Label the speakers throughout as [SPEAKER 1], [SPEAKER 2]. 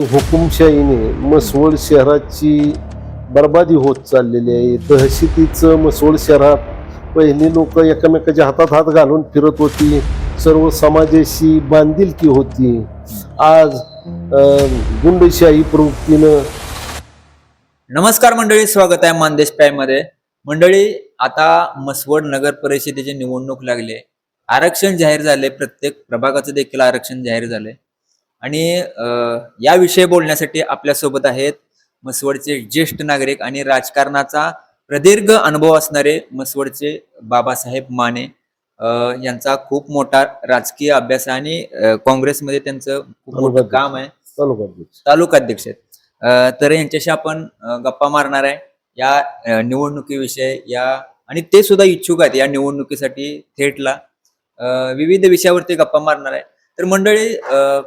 [SPEAKER 1] हुकुमशाहीने मसवड शहराची बर्बादी होत चाललेली आहे. दहशतीचं मसवड शहरात पहिली लोक एकमेकाच्या हातात हात घालून फिरत होती. सर्व समाजाशी बांधिलकी होती. आज गुंडशाही प्रवृत्तीनं
[SPEAKER 2] नमस्कार मंडळी स्वागत आहे मानदेश प्राईममध्ये मंडळी आता मसवड नगर परिषदेची निवडणूक लागली आरक्षण जाहीर झाले प्रत्येक प्रभागाचं देखील आरक्षण जाहीर झाले आणि अं, याविषयी बोलण्यासाठी आपल्यासोबत आहेत मसवडचे ज्येष्ठ नागरिक आणि राजकारणाचा प्रदीर्घ अनुभव असणारे मसवडचे बाबासाहेब माने यांचा खूप मोठा राजकीय अभ्यास आहे आणि काँग्रेसमध्ये त्यांचं खूप मोठं काम आहे.
[SPEAKER 1] तालुका
[SPEAKER 2] तालुकाध्यक्ष आहेत. तर यांच्याशी आपण गप्पा मारणार आहे. या निवडणुकीविषयी या आणि ते सुद्धा इच्छुक आहेत या निवडणुकीसाठी थेटला. विविध विषयावरती गप्पा मारणार आहे. तर मंडळी अ,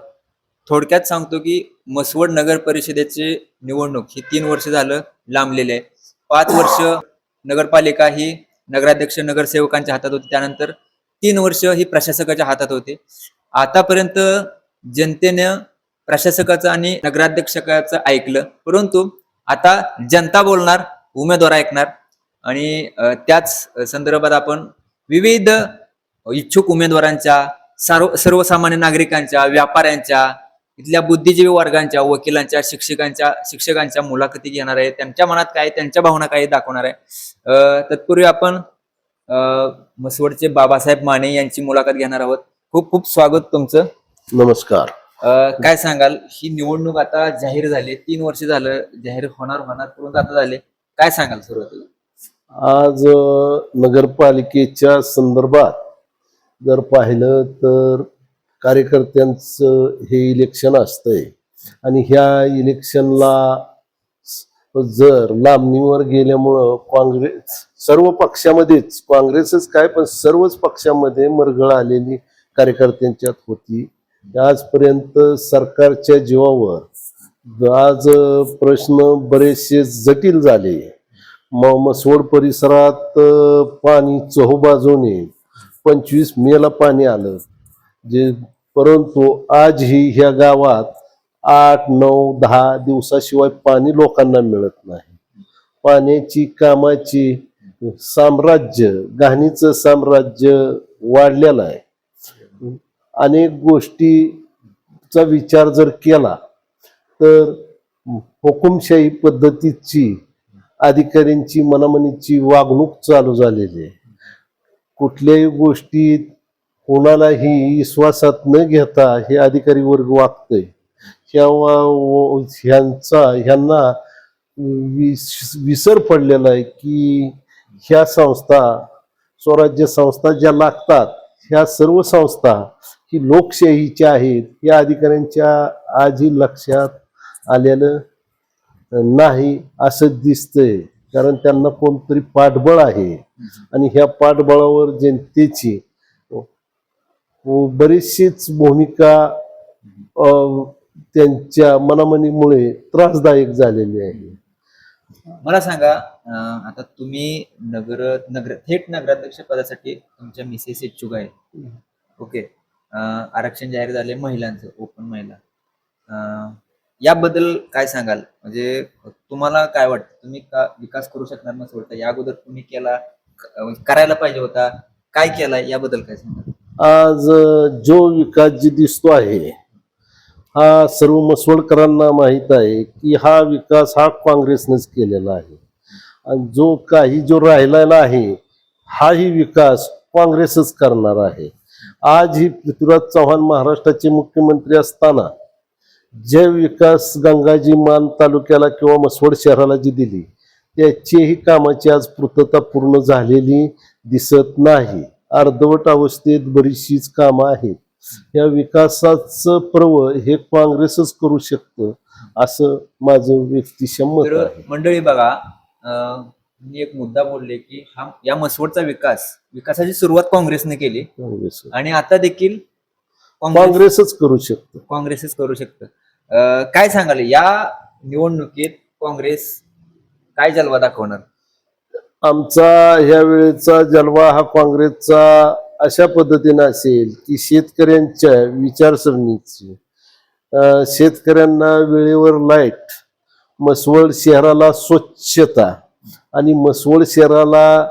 [SPEAKER 2] थोडक्यात सांगतो की मसवड नगर परिषदेची निवडणूक ही तीन वर्ष झालं लांबलेली आहे. पाच वर्ष नगरपालिका ही नगराध्यक्ष नगरसेवकांच्या हातात होती. त्यानंतर तीन वर्ष ही प्रशासकाच्या हातात होती. आतापर्यंत जनतेनं प्रशासकाचं आणि नगराध्यक्षकाचं ऐकलं. परंतु आता जनता बोलणार उमेदवार ऐकणार आणि त्याच संदर्भात आपण विविध इच्छुक उमेदवारांच्या सर्व सर्वसामान्य नागरिकांच्या व्यापाऱ्यांच्या इथल्या बुद्धिजीवी वर्गांच्या वकिलांच्या शिक्षकांच्या शिक्षकांच्या मुलाखती घेणार आहे. त्यांच्या मनात काय त्यांच्या भावना काय दाखवणार आहे. तत्पूर्वी आपण मसवडचे बाबासाहेब माने यांची मुलाखत घेणार आहोत. खूप खूप स्वागत तुमचं.
[SPEAKER 1] नमस्कार.
[SPEAKER 2] काय सांगाल? ही निवडणूक आता जाहीर झाली. तीन वर्ष झालं जाहीर होणार होणार परंतु आता झाले. काय सांगाल सुरुवातीला?
[SPEAKER 1] आज नगरपालिकेच्या संदर्भात जर पाहिलं तर कार्यकर्त्यांचं हे इलेक्शन असतंय. आणि ह्या इलेक्शनला जर लांबणीवर गेल्यामुळं काँग्रेस सर्व पक्षामध्येच काँग्रेसच काय पण सर्वच पक्षामध्ये मरगळ आलेली कार्यकर्त्यांच्यात होती. आजपर्यंत सरकारच्या जीवावर आज प्रश्न बरेचसे जटिल झाले. म मसवड परिसरात पाणी चहूबाजूने पंचवीस मेला पाणी आलं. जे परंतु आजही ह्या गावात आठ नऊ दहा दिवसाशिवाय पाणी लोकांना मिळत नाही. पाण्याची कामाची साम्राज्य घाणीचं साम्राज्य वाढलेलं आहे. अनेक गोष्टीचा विचार जर केला तर हुकुमशाही पद्धतीची अधिकाऱ्यांची मनामनीची वागणूक चालू झालेली आहे. कुठल्याही गोष्टीत कोणालाही विश्वासात न घेता हे अधिकारी वर्ग वागतोय. किंवा ह्यांचा ह्यांना विसर पडलेला आहे की ह्या संस्था स्वराज्य संस्था ज्या लागतात ह्या सर्व संस्था ही लोकशाहीच्या आहेत या अधिकाऱ्यांच्या आजही लक्षात आलेलं नाही असं दिसतंय. कारण त्यांना कोणतरी पाठबळ आहे. आणि ह्या पाठबळावर जनतेची बरीचशीच भूमिका त्यांच्या मनामनीमुळे त्रासदायक झालेली आहे.
[SPEAKER 2] मला सांगा आता तुम्ही नगर नगर थेट नगराध्यक्ष पदासाठी तुमच्या मिसेस इच्छुक आहे ओके. आरक्षण जाहीर झाले महिलांचं ओपन महिला. याबद्दल काय सांगाल? म्हणजे तुम्हाला काय वाटतं? तुम्ही का विकास करू शकणार नसं वाटतं या अगोदर तुम्ही केला करायला पाहिजे होता. काय केला? याबद्दल काय सांगाल?
[SPEAKER 1] आज जो विकास जी दिसतो आहे हा सर्व मसवडकरांना माहीत आहे की हा विकास हा काँग्रेसनेच केलेला आहे. आणि जो काही जो राहिलेला आहे हाही विकास काँग्रेसच करणार आहे. आज ही पृथ्वीराज चव्हाण महाराष्ट्राचे मुख्यमंत्री असताना जे विकास गंगाजी मान तालुक्याला किंवा मसवड शहराला जी दिली त्याचीही कामाची आज पूर्तता पूर्ण झालेली दिसत नाही. अर्धवट अवस्थेत बरीचशीच कामं आहेत. या विकासाचं पर्व हे काँग्रेसच करू शकतं असं माझं व्यक्तिशः मत
[SPEAKER 2] तर
[SPEAKER 1] आहे.
[SPEAKER 2] मंडळी बघा मी एक मुद्दा बोलले की हा या मसवडचा विकास विकासाची सुरुवात काँग्रेसने केली.
[SPEAKER 1] काँग्रेस.
[SPEAKER 2] आणि आता देखील काँग्रेस
[SPEAKER 1] काँग्रेसच करू शकतं.
[SPEAKER 2] काँग्रेसच करू शकतं. काय सांगाल? या निवडणुकीत काँग्रेस काय जलवा दाखवणार?
[SPEAKER 1] आमचा ह्या वेळेचा जलवा हा काँग्रेसचा अशा पद्धतीनं असेल की शेतकऱ्यांच्या विचारसरणीची. शेतकऱ्यांना वेळेवर लाइट मसवड शहराला स्वच्छता आणि मसवड शहराला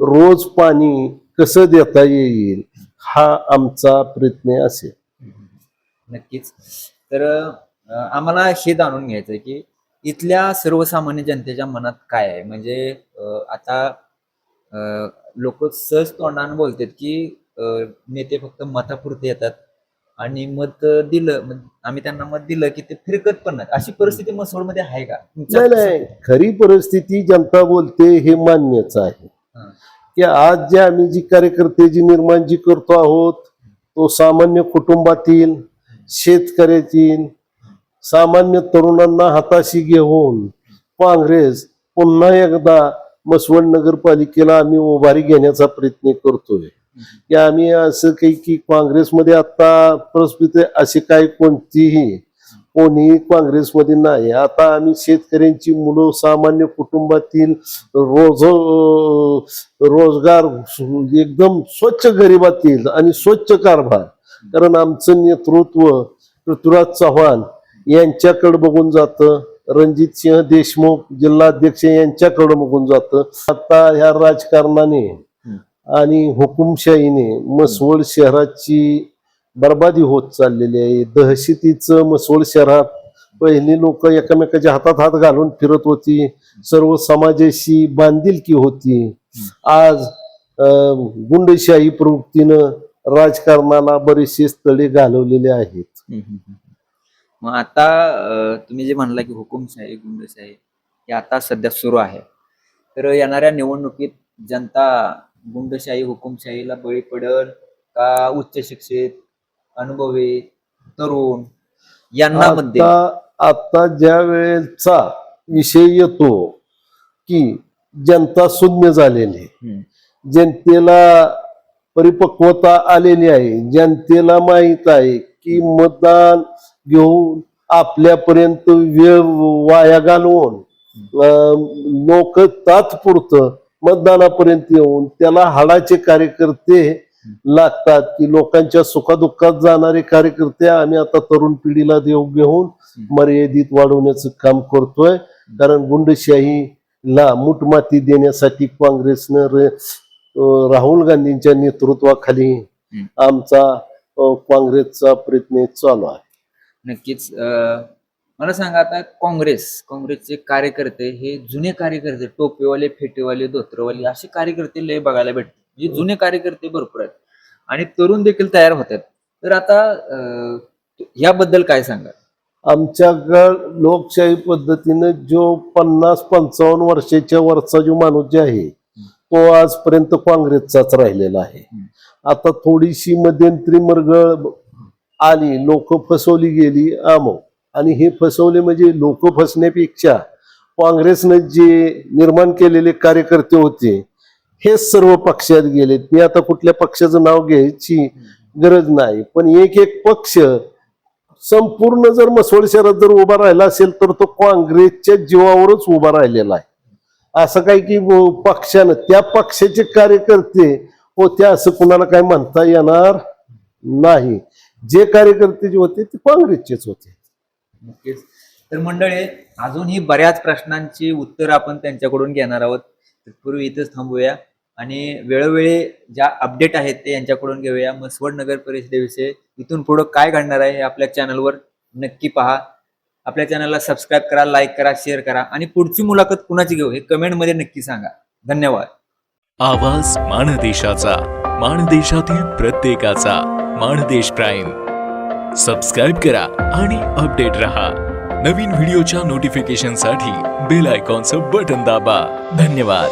[SPEAKER 1] रोज पाणी कसं देता येईल हा आमचा प्रयत्न असेल.
[SPEAKER 2] नक्कीच. तर आम्हाला हे जाणून घ्यायचं आहे की इथल्या सर्वसामान्य जनतेच्या मनात काय आहे? म्हणजे आता लोक सहज तोंडाने बोलतात की नेते फक्त मतापुरते येतात आणि मत दिलं आम्ही त्यांना मत दिलं की ते फिरकत पण नाही अशी परिस्थिती मसोडमध्ये आहे का?
[SPEAKER 1] नाही नाही. खरी परिस्थिती जनता बोलते हे मान्यच आहे. की आज जे आम्ही जी कार्यकर्ते जी निर्माण जी करतो आहोत तो सामान्य कुटुंबातील शेतकऱ्यातील सामान्य तरुणांना हाताशी घेऊन काँग्रेस पुन्हा एकदा मसवड नगरपालिकेला आम्ही उभारी घेण्याचा प्रयत्न करतोय. की आम्ही असं काही की काँग्रेसमध्ये आता परिस्थिती अशी काय कोणतीही कोणीही काँग्रेसमध्ये नाही. आता आम्ही शेतकऱ्यांची मुलं सामान्य कुटुंबातील रोज रोजगार एकदम स्वच्छ गरिबातील आणि स्वच्छ कारभार. कारण आमचं नेतृत्व पृथ्वीराज चव्हाण यांच्याकडे बघून जातं. रणजित सिंह देशमुख जिल्हाध्यक्ष यांच्याकडे बघून जातं. आता ह्या राजकारणाने आणि हुकुमशाहीने मसवड शहराची बर्बादी होत चाललेली आहे. दहशतीचं मसवड शहरात पहिली लोक एकमेकाच्या हातात हात घालून फिरत होती. सर्व समाजाशी बांधिलकी होती. आज गुंडशाही प्रवृत्तीनं राजकारणाला बरेचसे स्थळे घालवलेले आहेत.
[SPEAKER 2] मग आता तुम्ही जे म्हणला की हुकुमशाही गुंडशाही हे आता सध्या सुरू आहे. तर येणाऱ्या निवडणुकीत जनता गुंडशाही हुकुमशाहीला बळी पडल का उच्च शिक्षित अनुभवी तरुण यांना मध्ये?
[SPEAKER 1] आता ज्या वेळेचा विषय येतो की जनता शून्य झालेली जनतेला परिपक्वता आलेली आहे. जनतेला माहीत आहे की मतदान घेऊन आपल्यापर्यंत वेळ वाया घालवून लोक तात्पुरतं मतदानापर्यंत येऊन त्याला हाडाचे कार्यकर्ते लागतात की लोकांच्या सुखादुःखात जाणारे कार्यकर्ते आम्ही आता तरुण पिढीला देव घेऊन मर्यादित वाढवण्याचं काम करतोय. कारण गुंडशाहीला मुठमाती देण्यासाठी काँग्रेसनं र- राहुल गांधींच्या नेतृत्वाखाली आमचा काँग्रेसचा प्रयत्न चालू आहे.
[SPEAKER 2] नक्कीच. अं, मला सांगा आता काँग्रेस काँग्रेसचे कार्यकर्ते हे जुने कार्यकर्ते टोपेवाले फेटेवाले धोत्रवाले असे कार्यकर्ते लय बघायला भेटतात. म्हणजे जुने कार्यकर्ते भरपूर आहेत. आणि तरुण देखील तयार होतात तर आता अं, याबद्दल काय सांगा
[SPEAKER 1] आमच्याकडं लोकशाही पद्धतीनं जो पन्नास पंचावन्न वर्षाच्या वरचा जो माणूस जे आहे तो आजपर्यंत काँग्रेसचाच राहिलेला आहे. आता थोडीशी मध्यंतरी मरगळ आली लोक फसवली गेली आमो. आणि हे फसवले म्हणजे लोक फसण्यापेक्षा काँग्रेसनं जे निर्माण केलेले कार्यकर्ते होते हे सर्व पक्षात गेलेत. मी आता कुठल्या पक्षाचं नाव घ्यायची गरज नाही पण एक एक पक्ष संपूर्ण जर मसवड शहरात जर उभा राहिला असेल तर तो काँग्रेसच्या जीवावरच उभा राहिलेला आहे. असं काही की पक्षानं त्या पक्षाचे कार्यकर्ते होते असं कुणाला काय म्हणता येणार नाही. जे कार्यकर्ते जे होते ते काँग्रेसचेच होते.
[SPEAKER 2] नक्कीच. तर मंडळी अजूनही बऱ्याच प्रश्नांची उत्तर आपण त्यांच्याकडून घेणार आहोत. तत्पूर्वी इथंच थांबूया. आणि वेळोवेळी ज्या अपडेट आहेत ते यांच्याकडून घेऊया. मसवड नगर परिषदेविषयी इथून पुढं काय घडणार आहे हे आपल्या चॅनलवर नक्की पहा. आपल्या चॅनलला सबस्क्राईब करा लाईक करा शेअर करा. आणि पुढची मुलाखत कुणाची घेऊ हे कमेंटमध्ये नक्की सांगा. धन्यवाद.
[SPEAKER 3] आवाज माणदेशाचा माणदेशातील प्रत्येकाचा. माणदेश प्राईम. सबस्क्राईब करा आणि अपडेट रहा. नवीन व्हिडिओच्या नोटिफिकेशनसाठी बेल आयकॉनचं बटन दाबा. धन्यवाद.